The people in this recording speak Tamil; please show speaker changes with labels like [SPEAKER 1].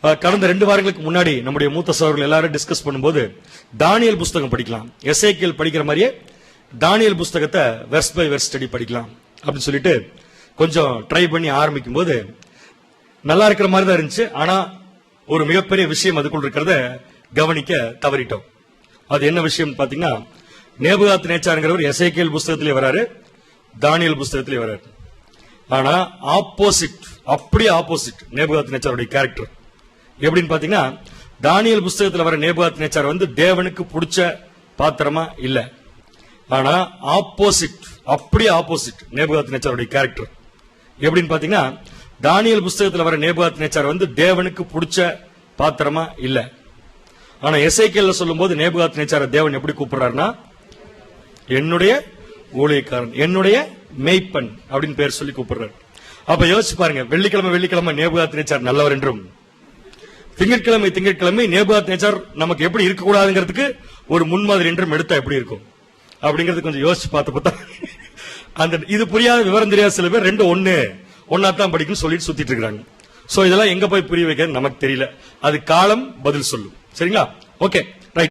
[SPEAKER 1] கடந்த ரெண்டு வாரங்களுக்கு முன்னாடி நம்முடைய மூத்த சோழர்கள் எல்லாரும் டிஸ்கஸ் பண்ணும்போது தானியல் புஸ்தகம் படிக்கலாம். எஸ்ஐக்கியல் படிக்கிற மாதிரியே தானியல் புஸ்தகத்தை வெர்ஸ் பை வெர்ஸ் ஸ்டடி படிக்கலாம். அப்படின்னு சொல்லிட்டு கொஞ்சம் ட்ரை பண்ணி ஆரம்பிக்கும் போது நல்லா இருக்கிற மாதிரி தான் இருந்துச்சு. ஆனா ஒரு மிகப்பெரிய விஷயம் அதுக்குள் இருக்கிறத கவனிக்க தவறிட்டோம். அது என்ன விஷயம் பாத்தீங்கன்னா நேபுகாத் நேச்சாருங்கிறவர் எஸ்ஐக்கியல் புஸ்தகத்திலே வராரு தானியல் புஸ்தகத்திலே வராரு. ஆனா ஆப்போசிட் அப்படியே ஆப்போசிட் நேபுகாத் நேச்சாருடைய கேரக்டர் எப்படின்னு பாத்தீங்கன்னா தானியல் புஸ்தகத்துல வர நேபாத் நேச்சார் வந்து தேவனுக்கு பிடிச்ச பாத்திரமா இல்ல. ஆனா ஆப்போசிட் அப்படியே ஆப்போசிட் நேபாத் நேச்சாருடைய கேரக்டர் எப்படின்னு பாத்தீங்கன்னா தானியல் புஸ்தகத்துல வர நேபாத் நேச்சார் வந்து தேவனுக்கு பிடிச்ச பாத்திரமா இல்ல. ஆனா எஸ்ஐகேல சொல்லும்போது நேபாத் நேச்சார தேவன் எப்படி கூப்பிடுறாருன்னா என்னுடைய ஊழியக்காரன் என்னுடைய மெய்ப்பன் அப்படின்னு பேர் சொல்லி கூப்பிடுறாரு. அப்ப யோசிச்சு பாருங்க வெள்ளிக்கிழமை வெள்ளிக்கிழமை நேபுகாத் நேச்சார் நல்லவர் என்றும் திங்கட்கிழமை திங்கட்கிழமை நேபுகாத் நேச்சர் நமக்கு எப்படி இருக்கக்கூடாதுங்கிறதுக்கு ஒரு முன்மாதிரி என்றும் எடுத்தா எப்படி இருக்கும்? அப்படிங்கறது கொஞ்சம் யோசிச்சு பார்த்து பார்த்தா அந்த இது புரியாத விவரம் தெரியாத சில பேர் ரெண்டு ஒண்ணு ஒன்னா தான் படிக்கும் சொல்லிட்டு சுத்திட்டு இருக்காங்க சோ இதெல்லாம் எங்க போய் புரிய வைக்கிறது நமக்கு தெரியல. அது காலம் பதில் சொல்லும். சரிங்களா? ஓகே